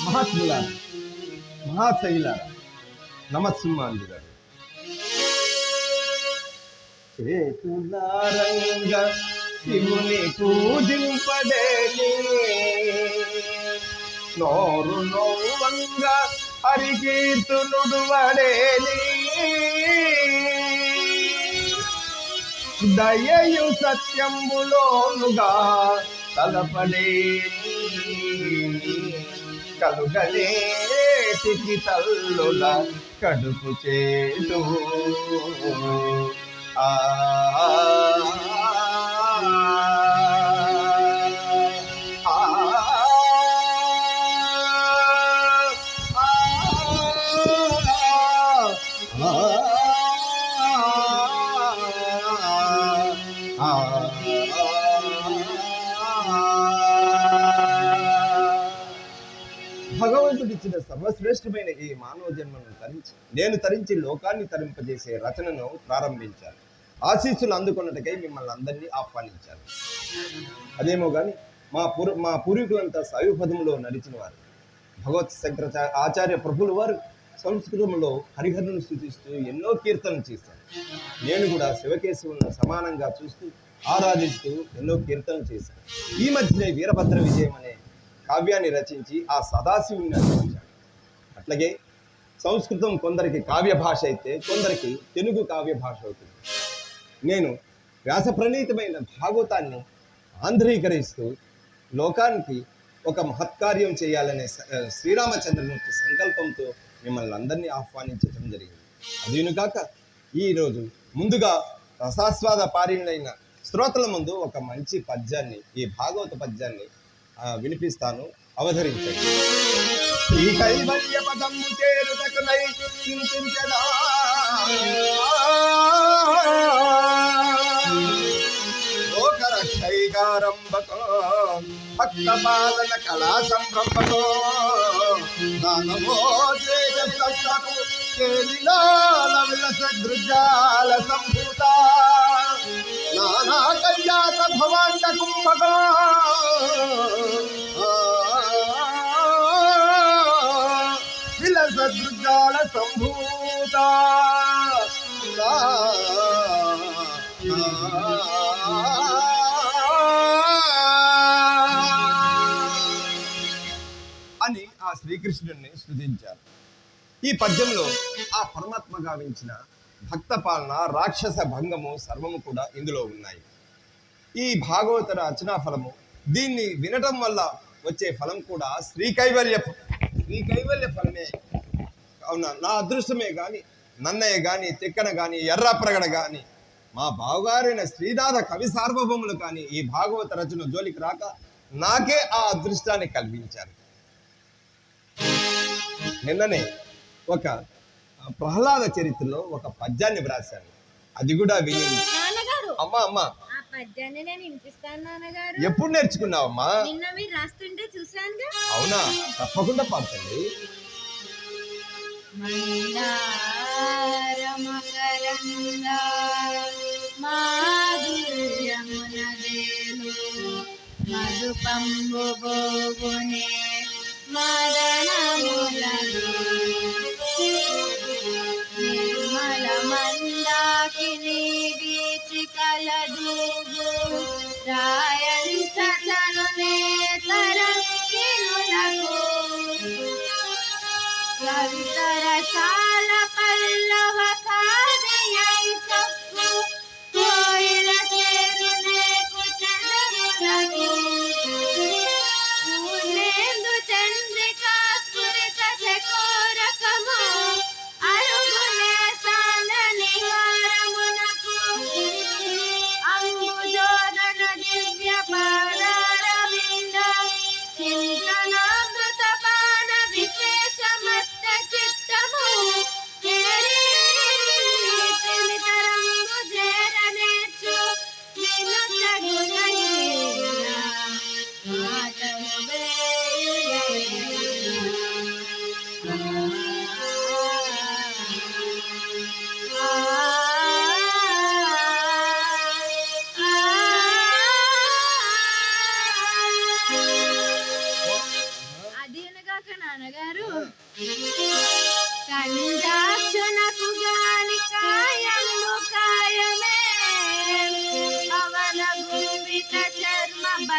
మహాత్ములారా మహాశైలారా నమస్సుమాంది గారు చేతులారంగ శివుని పూజింపడేని నోరు నోవంగా హరికీర్తునుడు వడేని దయయు సత్యంబులోనుగా తలపడే కలుగలేటికి తల్లుల కడుపు చేటు ఆ సర్వశ్రేష్టమైన ఈ మానవ జన్మను తరించి నేను తరించి లోకాన్ని తరింపజేసే రచనను ప్రారంభించాను ఆశీస్సులు అందుకున్నట్టుకై మిమ్మల్ని అందరినీ ఆహ్వానించాను అదేమో కానీ మా పూర్వ మా పూర్వీకులంతా సాయుపదంలో నడిచిన వారు. భగవత్ శంకర ఆచార్య ప్రభులు వారు సంస్కృతంలో హరిహరును సూచిస్తూ ఎన్నో కీర్తనలు చేశారు. నేను కూడా శివకేశవులను సమానంగా చూస్తూ ఆరాధిస్తూ ఎన్నో కీర్తనలు చేశాను. ఈ మధ్యనే వీరభద్ర విజయం అనే కావ్యాన్ని రచించి ఆ సదాశివుని రచించాడు అట్లాగే సంస్కృతం కొందరికి కావ్య భాష అయితే కొందరికి తెలుగు కావ్య భాష అవుతుంది. నేను వ్యాస ప్రణీతమైన భాగవతాన్ని ఆంధ్రీకరిస్తూ లోకానికి ఒక మహత్కార్యం చేయాలనే శ్రీరామచంద్రమూర్తి సంకల్పంతో మిమ్మల్ని అందరినీ ఆహ్వానించడం జరిగింది. అదిను కాక ఈరోజు ముందుగా రసాస్వాద పారిణులైన శ్రోతల ముందు ఒక మంచి పద్యాన్ని ఈ భాగవత పద్యాన్ని వినిపిస్తాను. అవధరించండి ఈ కైవల్య పదము చేరుటకునై చింతించదా లోకరక్షైకారంభకో భక్త పాలన కళా సంరంభకో దానవో తేజస్సత్తకు కేలిలాల విలస దృజాల సంభూత. నానా కళ్యాత భవాండ కుంభకో. విలస సదృజాల సంభూత. అని ఆ శ్రీకృష్ణుడిని స్థుతించారు ఈ పద్యంలో ఆ పరమాత్మ గావించిన భక్త పాలన రాక్షస భంగము సర్వము కూడా ఇందులో ఉన్నాయి. ఈ భాగవత రచనా ఫలము దీన్ని వినటం వల్ల వచ్చే ఫలం కూడా శ్రీ కైవల్య శ్రీ కైవల్య ఫలమే. అవునా? నా అదృష్టమే కానీ నన్నయ్య కానీ తిక్కన కానీ ఎర్రప్రగడ కానీ మా బావగారైన శ్రీనాథ కవి సార్వభౌములు కానీ ఈ భాగవత రచన జోలికి రాక నాకే ఆ అదృష్టాన్ని కల్పించారు. నిన్ననే ఒక ప్రహ్లాద చరిత్రలో ఒక పద్యాన్ని వ్రాశాను. అది కూడా విని అమ్మా అమ్మా! నేను వినిపిస్తాను నాన్నగారు. ఎప్పుడు నేర్చుకున్నావమ్మా? నిన్న మీరు రాస్తుంటే చూసానుగా అవునా? తప్పకుండా పాడుతండి మాధుర్యమునదేలు మధుపంబు మదనములను నిర్మల మందాకిని బీచి కలదూగు તરંગીનું લખો કવિ તરસાલ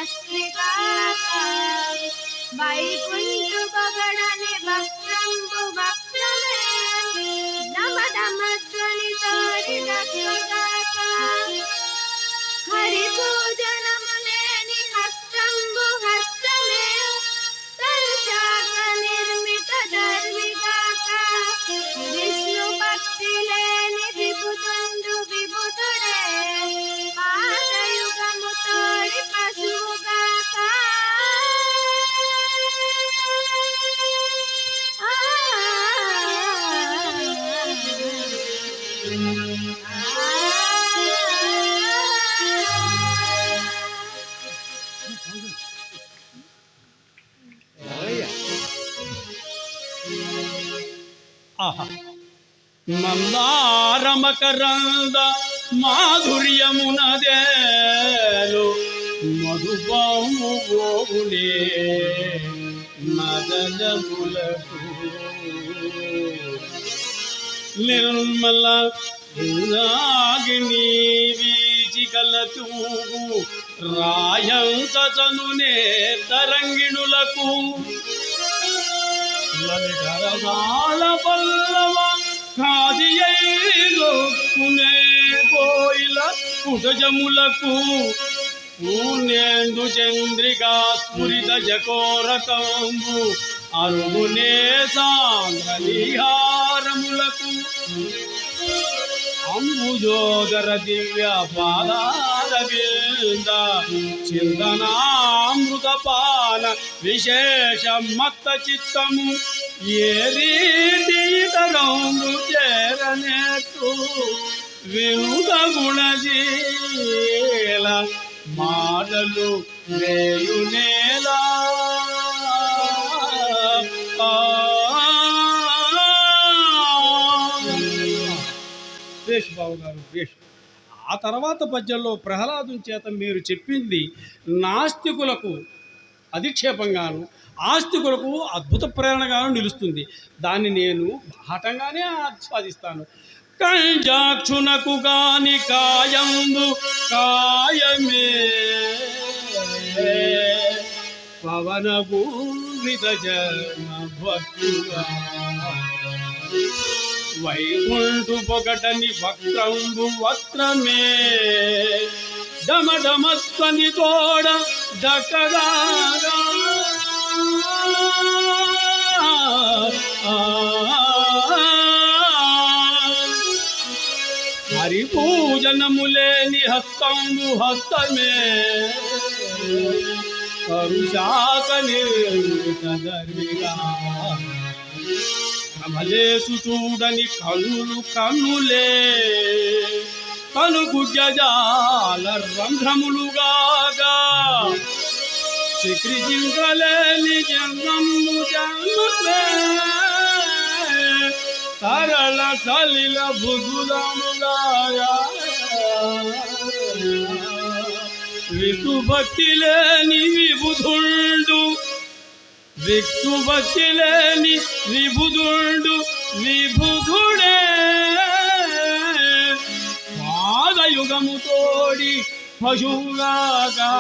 अस्मिकाय वैकुण्ठुपगणनिवक्त्रम्बुवक् మందారమకరంద మాధుర్యమునదేలు మధుబాము గోగులే మదనములకు నిర్మల నాగిని వీచికల తూగు రాయంతనునే తరంగిణులకు. లలితరసాల పల్లవా ఖాదియైలోకునే కోయిల కుటజములకు పూర్ణేందు చంద్రిగా స్ఫురిత జకోరకంబు అరుగునే సాంద్రనిహారములకు అంబుజోదర దివ్య పాదాల పాదారవింద చింతనామృత పాన విశేష మత్త చిత్తము ఏ రీతి ఇతరంబు చేరనేట్టు వినుత గుణజీల మాటలు వేయునేలా వేష్ బాబు గారు వేష్. ఆ తర్వాత పద్యంలో ప్రహ్లాదం చేత మీరు చెప్పింది నాస్తికులకు అధిక్షేపంగాను ఆస్తికులకు అద్భుత ప్రేరణగా నిలుస్తుంది. దాన్ని నేను బాహటంగానే ఆస్వాదిస్తాను. కంజాక్షునకు గాని కాయందు కాయమే. పవన భూమిత జన్మ భక్తుగా వైకుంఠు పొగటని వక్రంబు వక్రమే. డమడమత్వని తోడ దక్కగా. హరి పూజనములేని హస్తంబు హస్తమే. కరుషాక నిర్మిత కమలేసు చూడని కనులు కనులే. కనుగు గజాల రంధ్రములుగాగా. చక్రి జింకలేని జన్మము జన్మమే తరళ సలిల భుజులముగాయా విష్ణు భక్తి లేని విబుధుండు విష్ణు భక్తి లేని విబుధుండు విబుధుడే పాదయుగము తోడి పశువుగాగా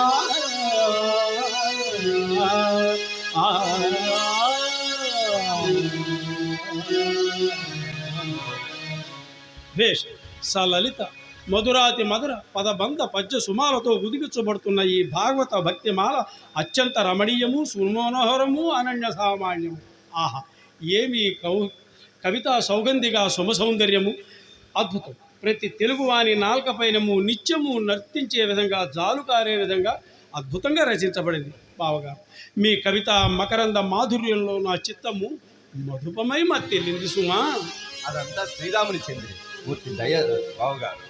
భేష్ సలలిత మధురాతి మధుర పదబంధ పద్య సుమాలతో ఉదిగించబడుతున్న ఈ భాగవత భక్తిమాల అత్యంత రమణీయము సుమనోహరము అనన్య సామాన్యము. ఆహా ఏమి కౌ కవితా సౌగంధిగా సుమ సౌందర్యము అద్భుతం. ప్రతి తెలుగువాని నాల్కపైనము నిత్యము నర్తించే విధంగా జాలు కారే విధంగా అద్భుతంగా రచించబడింది. బావగారు మీ కవిత మకరంద మాధుర్యంలో నా చిత్తము మధుపమై మత్తెళ్ళింది సుమా. అదంతా శ్రీరాముని చెందిన పూర్తి దయ బావగారు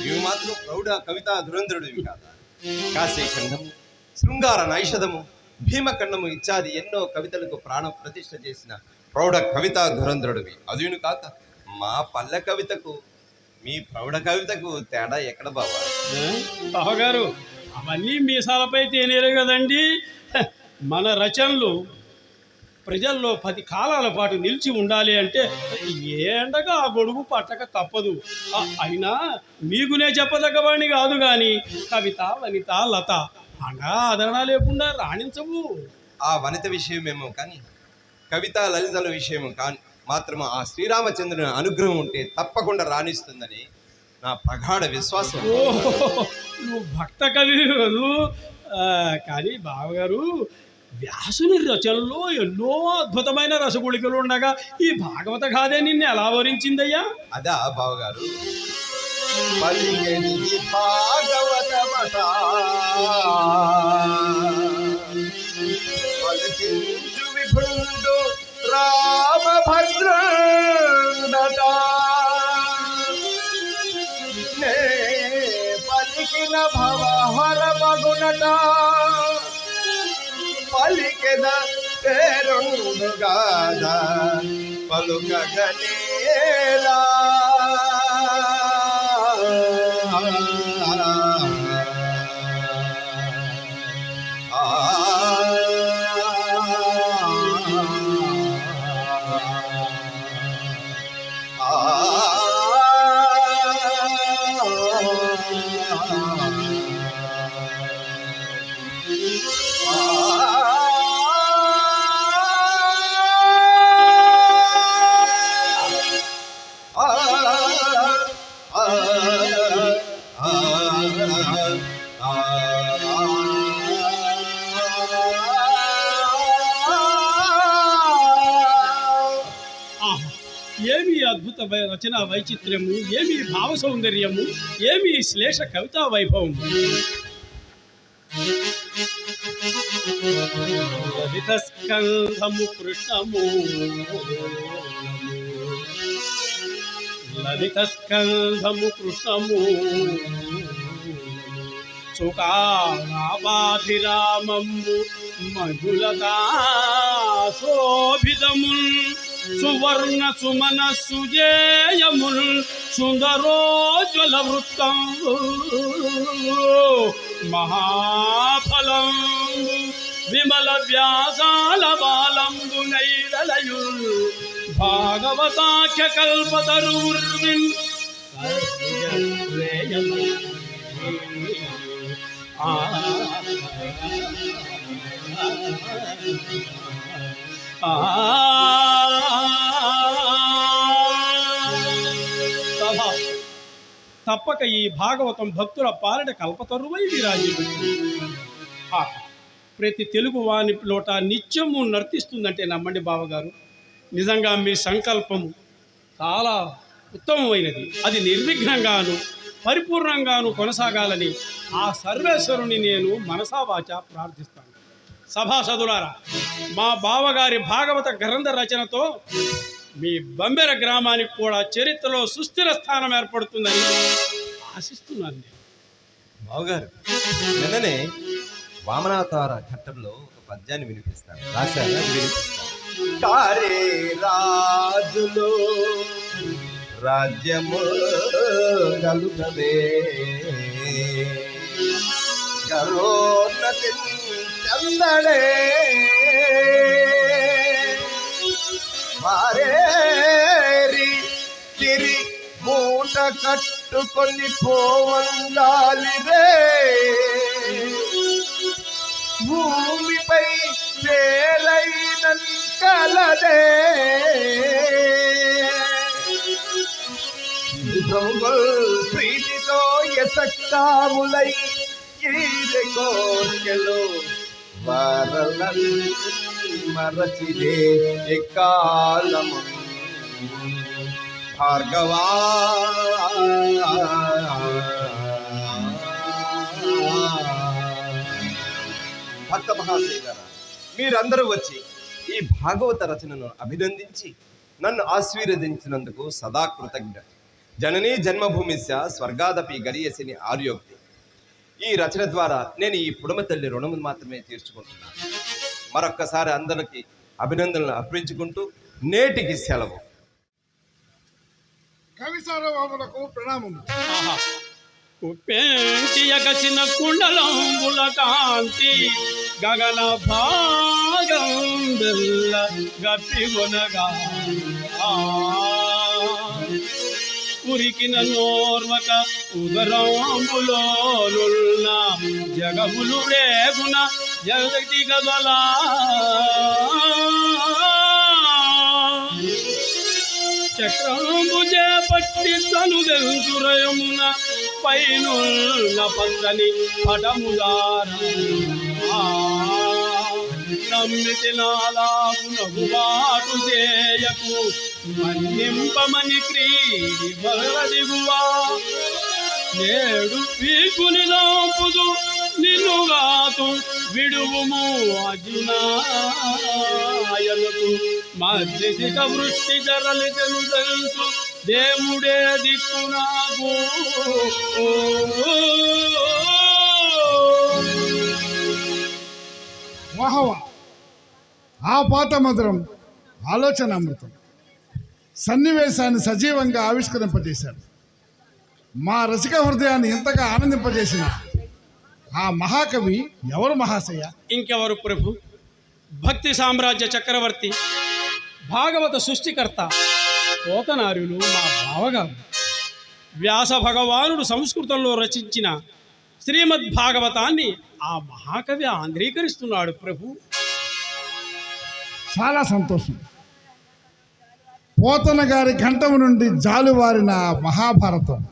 ఇవి మాత్రం ప్రౌఢ కవితా ధురంధరుడివి కాదా? కాశీఖండము శృంగార నైషధము భీమఖండము ఇత్యాది ఎన్నో కవితలకు ప్రాణ ప్రతిష్ఠ చేసిన ప్రౌఢ కవితా ధురంధరుడివి అదును కాక మా పల్లె కవితకు మీ ప్రౌఢ కవితకు తేడా ఎక్కడ బావా? బావగారు అవన్నీ మీసాలపై తేనేలే కదండి. మన రచనలు ప్రజల్లో పది కాలాల పాటు నిలిచి ఉండాలి అంటే ఏ ఆ గొడుగు పట్టక తప్పదు. అయినా మీకునే చెప్పదగ్గవాణ్ణి కాదు కానీ కవిత వనిత లత అనగా ఆదరణ లేకుండా రాణించవు. ఆ వనిత విషయమేమో కానీ కవిత లలితల విషయం కానీ మాత్రం ఆ శ్రీరామచంద్రుని అనుగ్రహం ఉంటే తప్పకుండా రాణిస్తుందని నా ప్రగాఢ విశ్వాసం. నువ్వు భక్త కవి కదూ కానీ బావగారు వ్యాసుని రచనలో ఎన్నో అద్భుతమైన రసగుళికలు ఉండగా ఈ భాగవత గాథే నిన్ను ఎలా వరించిందయ్యా? అదా బావగారు. పలికెడిది భాగవతమట పలికిన భవహర మగునట. పలికెద పేరుండుగాద పలుకగనేలా ఏమి అద్భుత రచన వైచిత్ర్యము ఏమి భావ సౌందర్యము? ఏమి శ్లేష కవితా వైభవం స్కంధము కృష్ణము. లలిత స్కంధము కృష్ణము. సుఖాబాధిరామము మధులతా శోభితముల్. సువర్ణ సుమన సుజేయముల్. సుందరోజ్వల వృత్తం మహాఫలం. విమల వ్యాసాల బాలంబు నైరలయుల్ భాగవతాఖ్య కల్పతరుర్విన్ తప్పక ఈ భాగవతం భక్తుల పాలన కల్పతరువై విరాజి ప్రతి తెలుగు వాని లోట నిత్యము నర్తిస్తుందంటే నమ్మండి బావగారు. నిజంగా మీ సంకల్పము చాలా ఉత్తమమైనది. అది నిర్విఘ్నంగాను పరిపూర్ణంగాను కొనసాగాలని ఆ సర్వేశ్వరుని నేను మనసావాచ ప్రార్థిస్తాను. సభాసదులారా మా బావగారి భాగవత గ్రంథ రచనతో మీ బంబెర గ్రామానికి కూడా చరిత్రలో సుస్థిర స్థానం ఏర్పడుతుందని ఆశిస్తున్నాను నేను. బావగారు నిన్ననే వామనావతార ఘట్టంలో ఒక పద్యాన్ని వినిపిస్తాను. రాశాను అది వినిపిస్తాను. తారే రాజులో రాజ్యము గలుగవే గరోన్నతి చందడే. మారేరి తిరి మూట కట్టుకొని పోవందాలి రే భూమిపై వేలైన కలదే. ప్రీతితో ఎసక్కాములై ఈరె కోర్కెలు మరచిదే ఎక్కాలము భార్గవా భక్త మహాశైలరా మీరందరూ వచ్చి ఈ భాగవత రచనను అభినందించి నన్ను ఆశీర్వదించినందుకు సదా కృతజ్ఞ. జననీ జన్మభూమిస్య స్వర్గాదపి గరియసిని ఆర్యోక్తి. ఈ రచన ద్వారా నేను ఈ పుడమ తల్లి రుణము మాత్రమే తీర్చుకుంటున్నాను. మరొక్కసారి అందరికి అభినందనలు అర్పించుకుంటూ నేటికి సెలవు. కవి సార్వభౌములకు ప్రణామము ఆహా. ఎగసిన కుండలంబుల కాంతి గగన భాగం రాగం బెల్ల గప్పిగొనగా ఆ ఉరికిన నోర్వక ఉదరములోనున్న జగములు రేగున జగతి గదలా చక్రము చేపట్టి తనుదెంతురయమున పైనున్న పచ్చని పటముదార నమ్మితి నాలాగునకు బాటు చేయకు మన్నింపమని క్రీడి బలదిగువా నేడు పీకుని లోపుదు నిన్నుగాతు విడువుము అర్జునాయనకు మధ్యసిక వృష్టి జరలి తెలుసు దేవుడే దిక్కు నాకు వాహవ. ఆ పాత మధురం ఆలోచన అమృతం సన్నివేశాన్ని సజీవంగా ఆవిష్కరింపజేశాడు. మా రసిక హృదయాన్ని ఎంతగా ఆనందింపజేసిన ఆ మహాకవి ఎవరు మహాశయ? ఇంకెవరు ప్రభు? భక్తి సామ్రాజ్య చక్రవర్తి భాగవత సృష్టికర్త. పోతనార్యులు మా బావగారు. వ్యాస భగవానుడు సంస్కృతంలో రచించిన శ్రీమద్ భాగవతాన్ని ఆ మహాకవి ఆంధ్రీకరిస్తున్నాడు ప్రభు. చాలా సంతోషం. పోతన గారి కంఠం నుండి జాలువారిన మహాభారతం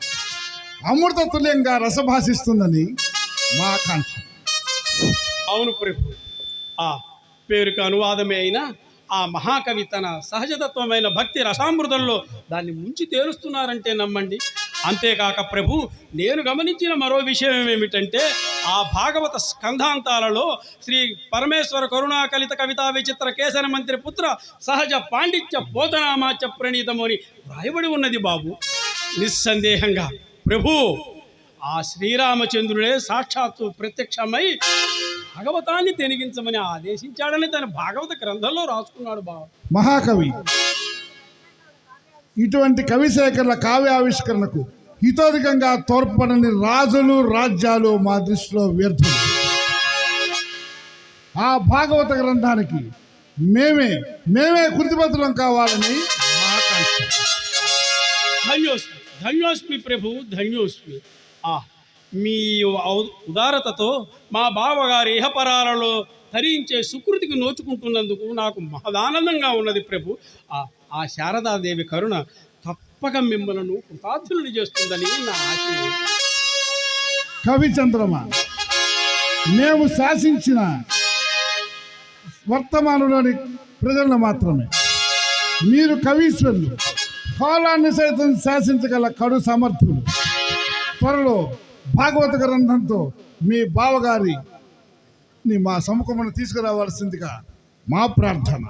అమృత తుల్యంగా రసభాషిస్తుందని మా ఆకాంక్ష. అవును ప్రభు. ఆ పేరుకు అనువాదమే అయినా ఆ మహాకవి తన సహజతత్వమైన భక్తి రసామృతంలో దాన్ని ముంచి తేలుస్తున్నారంటే నమ్మండి. అంతేకాక ప్రభు నేను గమనించిన మరో విషయం ఏమిటంటే ఆ భాగవత స్కంధాంతాలలో శ్రీ పరమేశ్వర కరుణాకలిత కవితా విచిత్ర కేసర మంత్రి పుత్ర సహజ పాండిత్య బోధనామాచ ప్రణీతము అని వ్రాయబడి ఉన్నది బాబు. నిస్సందేహంగా ప్రభు ఆ శ్రీరామచంద్రుడే సాక్షాత్తు ప్రత్యక్షమై భాగవతాన్ని తెనిగించమని ఆదేశించాడని తన భాగవత గ్రంథంలో రాసుకున్నాడు బాబు. మహాకవి ఇటువంటి కవిశేఖరుల కావ్యావిష్కరణకు హితోధికంగా తోడ్పడని రాజులు రాజ్యాలు మా దృష్టిలో వ్యర్థులు ఆ భాగవత గ్రంథానికి మేమే మేమే కృతిపత్రం కావాలని ధన్యోస్మి ధన్యోస్మి ప్రభు ధన్యోస్మి. ఆ మీ ఉదారతతో మా బావగారి ఇహపరాలలో ధరించే సుకృతికి నోచుకుంటున్నందుకు నాకు మహదానందంగా ఉన్నది ప్రభు. ఆ ఆ శారదాదేవి కరుణ తప్పక మిమ్మలను కృతార్థులను చేస్తుందని నా ఆశయం. కవి చంద్రమ మేము శాసించిన వర్తమానంలోని ప్రజలను మాత్రమే. మీరు కవీశ్వరులు కాలాన్ని సైతం శాసించగల కడు సమర్థులు త్వరలో భాగవత గ్రంథంతో మీ బావగారిని మా సముఖమును తీసుకురావాల్సిందిగా మా ప్రార్థన.